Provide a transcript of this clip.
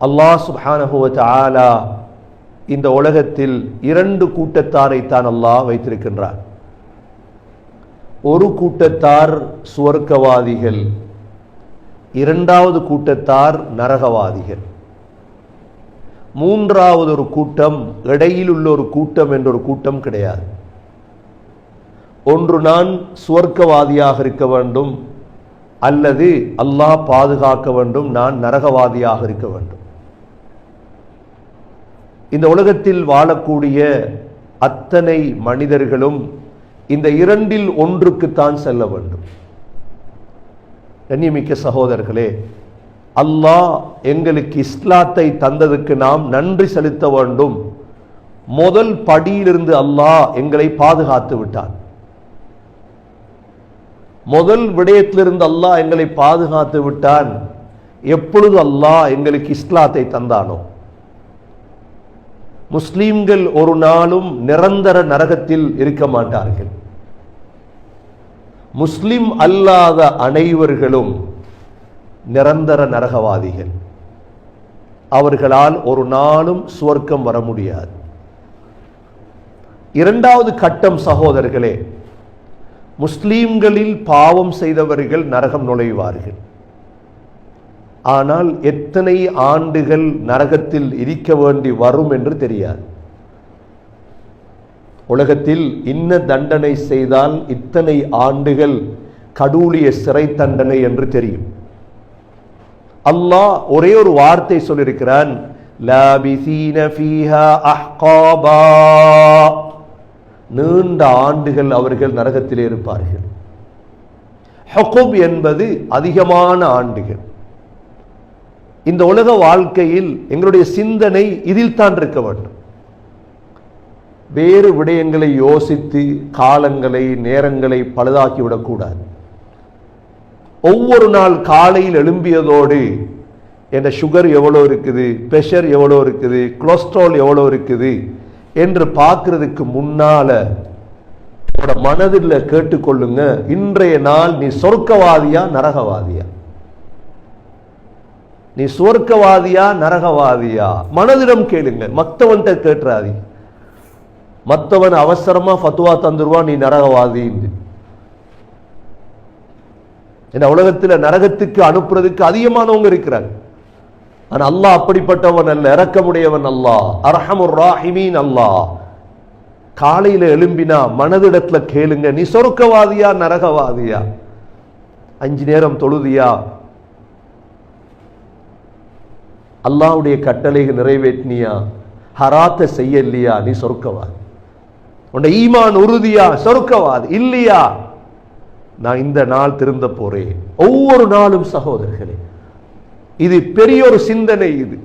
அல்லாஹ் சுஹானஹுவத் ஆலா இந்த உலகத்தில் இரண்டு கூட்டத்தாரை தான் அல்லாஹ் வைத்திருக்கின்றார் ஒரு கூட்டத்தார் சுவர்க்கவாதிகள் இரண்டாவது கூட்டத்தார் நரகவாதிகள். மூன்றாவது ஒரு கூட்டம் இடையில் உள்ள ஒரு கூட்டம் என்ற ஒரு கூட்டம் கிடையாது. ஒன்று நான் சுவர்க்கவாதியாக இருக்க வேண்டும் அல்லது அல்லாஹ் பாதுகாக்க வேண்டும் நான் நரகவாதியாக இருக்க வேண்டும். இந்த உலகத்தில் வாழக்கூடிய அத்தனை மனிதர்களும் இந்த இரண்டில் ஒன்றுக்குத்தான் செல்ல வேண்டும். கண்ணியமிக்க சகோதரர்களே அல்லாஹ் எங்களுக்கு இஸ்லாத்தை தந்ததுக்கு நாம் நன்றி செலுத்த வேண்டும். முதல் படியிலிருந்து அல்லாஹ் எங்களை பாதுகாத்து விட்டான். முதல் விடயத்திலிருந்து அல்லாஹ் எங்களை பாதுகாத்து விட்டான். எப்பொழுது அல்லாஹ் எங்களுக்கு இஸ்லாத்தை தந்தானோ? முஸ்லீம்கள் ஒரு நாளும் நிரந்தர நரகத்தில் இருக்க மாட்டார்கள். முஸ்லிம் அல்லாத அனைவர்களும் நிரந்தர நரகவாதிகள். அவர்களால் ஒரு நாளும் சுவர்க்கம் வர முடியாது. இரண்டாவது கட்டம் சகோதரர்களே முஸ்லீம்களில் பாவம் செய்தவர்கள் நரகம் நுழைவார்கள். ஆனால் எத்தனை ஆண்டுகள் நரகத்தில் இருக்க வேண்டி வரும் என்று தெரியாது. உலகத்தில் இன்ன தண்டனை செய்தால் இத்தனை ஆண்டுகள் கடூலிய சிறை தண்டனை என்று தெரியும். அல்லாஹ் ஒரே ஒரு வார்த்தை சொல்லியிருக்கிறான் நீண்ட ஆண்டுகள் அவர்கள் நரகத்திலே இருப்பார்கள். ஹொகுப் என்பது அதிகமான ஆண்டுகள். இந்த உலக வாழ்க்கையில் எங்களுடைய சிந்தனை இதில் தான் இருக்க வேண்டும். வேறு விடயங்களை யோசித்து காலங்களை நேரங்களை பழுதாக்கி விடக்கூடாது. ஒவ்வொரு நாள் காலையில் எழும்பியதோடு என் சுகர் எவ்வளோ இருக்குது ப்ரெஷர் எவ்வளோ இருக்குது கொலஸ்ட்ரால் எவ்வளோ இருக்குது என்று பார்க்கறதுக்கு முன்னால என்னோட மனதில் கேட்டுக்கொள்ளுங்க இன்றைய நாள் நீ சொர்க்கவாதியா நரகவாதியா? நீ சுவர்க்கவாதியா நரகவாதியா? மனதிடம் கேளுங்க மத்தவன்கிட்ட கேட்டுறாதி மத்தவன் அவசரமா ஃபத்துவா தந்துருவான் நீ நரகவாதி இந்த உலகத்தில் நரகத்துக்கு அனுப்புறதுக்கு அதிகமானவங்க இருக்கிறாங்க. ஆனால் அல்லாஹ் அப்படிப்பட்டவன் அல்ல இறக்கமுடையவன் அல்லாஹ் அரஹமுர் ராஹிமீன் அல்லாஹ். காலையில எழும்பினா மனதிடத்துல கேளுங்க நீ சொர்க்கவாதியா நரகவாதியா? அஞ்சு நேரம் தொழுதியா? அல்லாவுடைய கட்டளைகள் நிறைவேற்றினியா? செய்ய இல்லையா நீ சொருக்கவா உன்னை ஈமான் உறுதியா? சொர்க்கவாதி. இல்லையா? நான் இந்த நாள் திருந்த போறேன். ஒவ்வொரு நாளும் சகோதரர்களே இது பெரிய ஒரு சிந்தனை இது.